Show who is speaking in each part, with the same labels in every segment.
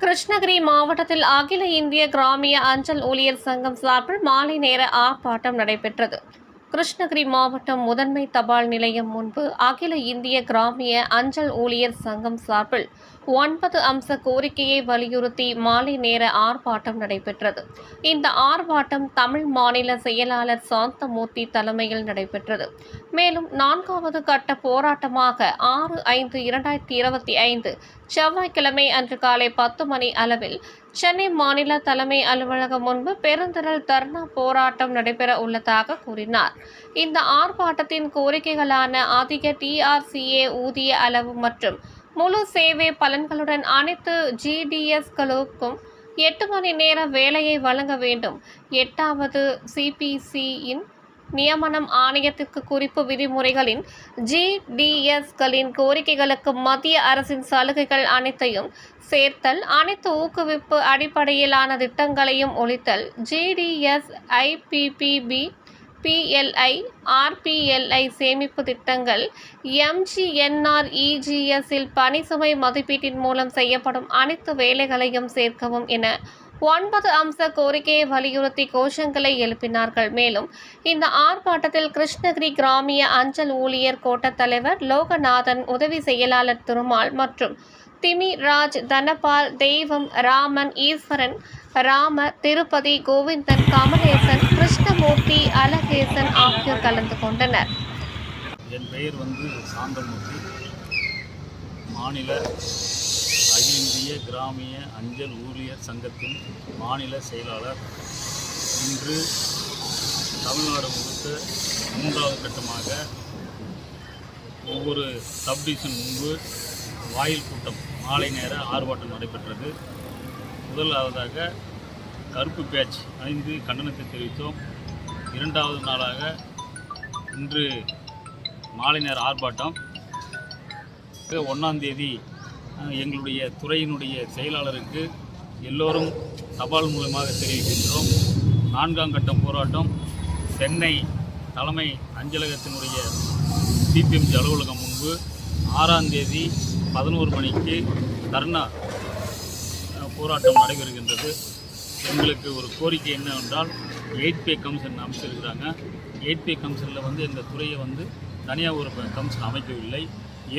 Speaker 1: கிருஷ்ணகிரி மாவட்டத்தில் அகில இந்திய கிராமிய அஞ்சல் ஊழியர் சங்கம் சார்பில் மாலை நேர ஆர்ப்பாட்டம் நடைபெற்றது. கிருஷ்ணகிரி மாவட்டம் முதன்மை தபால் நிலையம் முன்பு அகில இந்திய கிராமிய அஞ்சல் ஊழியர் சங்கம் சார்பில் ஒன்பது அம்ச கோரிக்கையை வலியுறுத்தி மாலை நேர ஆர்ப்பாட்டம் நடைபெற்றது. இந்த ஆர்ப்பாட்டம் தமிழ் மாநில செயலாளர் சாந்தமூர்த்தி தலைமையில் நடைபெற்றது. மேலும் நான்காவது கட்ட போராட்டமாக ஆறு ஐந்து இரண்டாயிரத்தி இருபத்தி ஐந்து செவ்வாய்க்கிழமை அன்று காலை பத்து மணி அளவில் சென்னை மாநில தலைமை அலுவலகம் முன்பு பெருந்திரள் தர்ணா போராட்டம் நடைபெற உள்ளதாக கூறினார். இந்த ஆர்ப்பாட்டத்தின் கோரிக்கைகளான அதிக டிஆர்சிஏ ஊதிய அளவு மற்றும் முழு சேவை பலன்களுடன் அனைத்து ஜிடிஎஸ்களுக்கும் எட்டு மணி நேர வேலையை வழங்க வேண்டும். எட்டாவது சிபிசியின் நியமனம் ஆணையத்திற்கு குறிப்பு விதிமுறைகளின் ஜிடிஎஸ்களின் கோரிக்கைகளுக்கு மத்திய அரசின் சலுகைகள் அனைத்தையும் சேர்த்தல் அனைத்து ஊக்குவிப்பு அடிப்படையிலான திட்டங்களையும் ஒழித்தல் ஜிடிஎஸ் ஐபிபிபி பிஎல்ஐ ஆர்பிஎல்ஐ சேமிப்பு திட்டங்கள் எம்ஜிஎன்ஆர்இஜிஎஸ்ஸில் பணிசுமை மதிப்பீட்டின் மூலம் செய்யப்படும் அனைத்து வேலைகளையும் சேர்க்கவும் என ஒன்பது அம்ச கோரிக்கையை வலியுறுத்தி கோஷங்களை எழுப்பினார்கள். மேலும் இந்த ஆர்ப்பாட்டத்தில் கிருஷ்ணகிரி கிராமிய அஞ்சல் ஊழியர் கோட்ட தலைவர் லோகநாதன் உதவி செயலாளர் திருமால் மற்றும் திமி ராஜ் தனபால் தெய்வம் ராமன் ஈஸ்வரன் ராம திருப்பதி கோவிந்தன் கமலேசன் கிருஷ்ணமூர்த்தி அலகேசன் ஆகியோர் கலந்து கொண்டனர்.
Speaker 2: என் பெயர் வந்து சாந்தமூர்த்தி. மாநில அகில இந்திய கிராமிய அஞ்சல் ஊழியர் சங்கத்தின் மாநில செயலாளர். இன்று தமிழ்நாடு முழுக்க மூன்றாவது கட்டமாக ஒவ்வொரு சப்டிவிஷன் முன்பு வாயில் கூட்டம் மாலை நேர ஆர்ப்பாட்டம் நடைபெற்றது. முதலாவதாக கருப்பு பேட்ச் அணிந்து கண்டனத்தை தெரிவித்தோம். இரண்டாவது நாளாக இன்று மாலை நேர ஆர்ப்பாட்டம். ஒன்றாம் தேதி எங்களுடைய துறையினுடைய செயலாளருக்கு எல்லோரும் தபால் மூலமாக தெரிவிக்கின்றோம். நான்காம் கட்ட போராட்டம். சென்னை தலைமை அஞ்சலகத்தினுடைய சிபிஎம்ஜி அலுவலகம் முன்பு ஆறாம் தேதி பதினோரு மணிக்கு தர்ணா போராட்டம் நடைபெறுகின்றது. எங்களுக்கு ஒரு கோரிக்கை என்னவென்றால் எயிட் பே கமிஷன் அமைச்சிருக்கிறாங்க. எயிட் பே கமிஷனில் வந்து எங்கள் துறையை வந்து தனியாக ஒரு கமிஷன் அமைக்கவில்லை.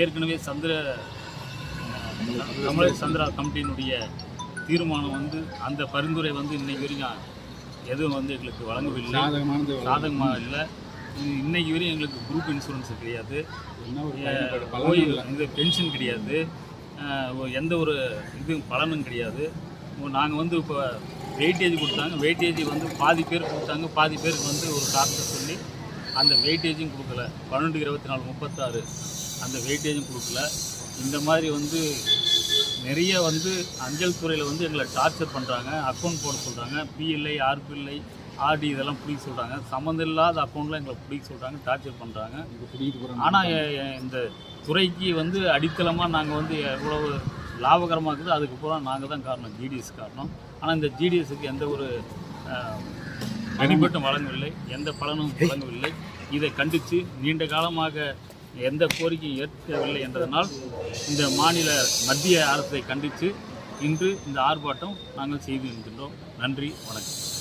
Speaker 2: ஏற்கனவே சந்திர தமிழக சந்திரா கமிட்டியினுடைய தீர்மானம் வந்து அந்த பரிந்துரை வந்து இன்னைக்கு வரைக்கும் எதுவும் வந்து எங்களுக்கு வழங்கவில்லை. சாதகமாக இல்லை. இன்னைக்கு வரையும் எங்களுக்கு குரூப் இன்சூரன்ஸ் கிடையாது. இது. பென்ஷன் கிடையாது. எந்த ஒரு இது பலனும் கிடையாது. நாங்கள் வந்து இப்போ வெயிட்டேஜ் கொடுத்தாங்க. வெயிட்டேஜ் வந்து பாதி பேர் கொடுத்தாங்க. பாதி பேருக்கு வந்து ஒரு காரணத்தை சொல்லி அந்த வெயிட்டேஜும் கொடுக்கல. பன்னெண்டு இருபத்தி நாலு முப்பத்தாறு அந்த வெயிட்டேஜும் கொடுக்கல. இந்த மாதிரி வந்து நிறைய வந்து அஞ்சல் துறையில் வந்து எங்களை டார்ச்சர் பண்ணுறாங்க அக்கௌண்ட் போட சொல்கிறாங்க பிஎல்ஐ ஆர்பிஎல்ஐ ஆர்டி இதெல்லாம் பிடிக்க சொல்கிறாங்க சம்மந்தம் இல்லாத அக்கௌண்ட்லாம் எங்களை பிடிக்க சொல்கிறாங்க டார்ச்சர் பண்ணுறாங்க. ஆனால் இந்த துறைக்கு வந்து அடித்தளமாக நாங்கள் வந்து எவ்வளவு லாபகரமாக இருக்குது அதுக்கு பூரா நாங்கள் தான் காரணம் ஜிடிஎஸ் காரணம். ஆனால் இந்த ஜிடிஎஸ்க்கு எந்த ஒரு பெனிஃபிட்டும் வழங்கவில்லை எந்த பலனும் வழங்கவில்லை. இதை கண்டித்து நீண்ட காலமாக எந்த கோரிக்கையும் ஏற்கவில்லை என்றதனால் இந்த மாநில மத்திய அரசை கண்டித்து இன்று இந்த ஆர்ப்பாட்டம் நாங்கள் செய்து இருக்கின்றோம் நன்றி வணக்கம்.